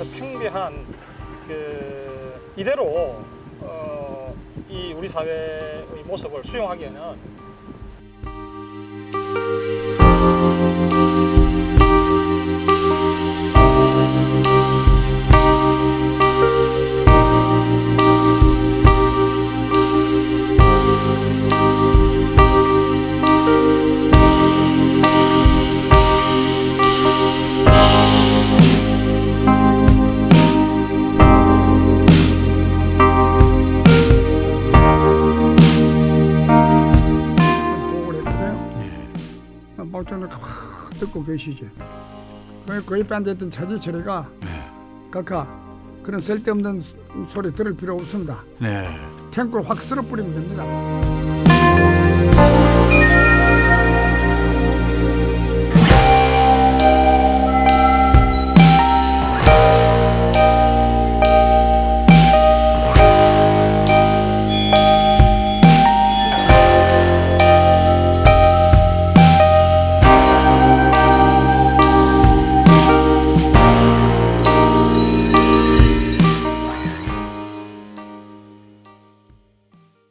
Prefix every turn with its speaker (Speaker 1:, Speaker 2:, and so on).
Speaker 1: 따라서 평비한 그 이대로 어, 이 우리 사회의 모습을 수용하기에는
Speaker 2: 했거든요. 박전을 확 듣고 계시지. 그 거의 앉아있던 차지철이가 각하 그런 쓸데없는 소- 소리 들을 필요 없습니다.
Speaker 3: 네.
Speaker 2: 탱크를 확 쓸어 뿌리면 됩니다.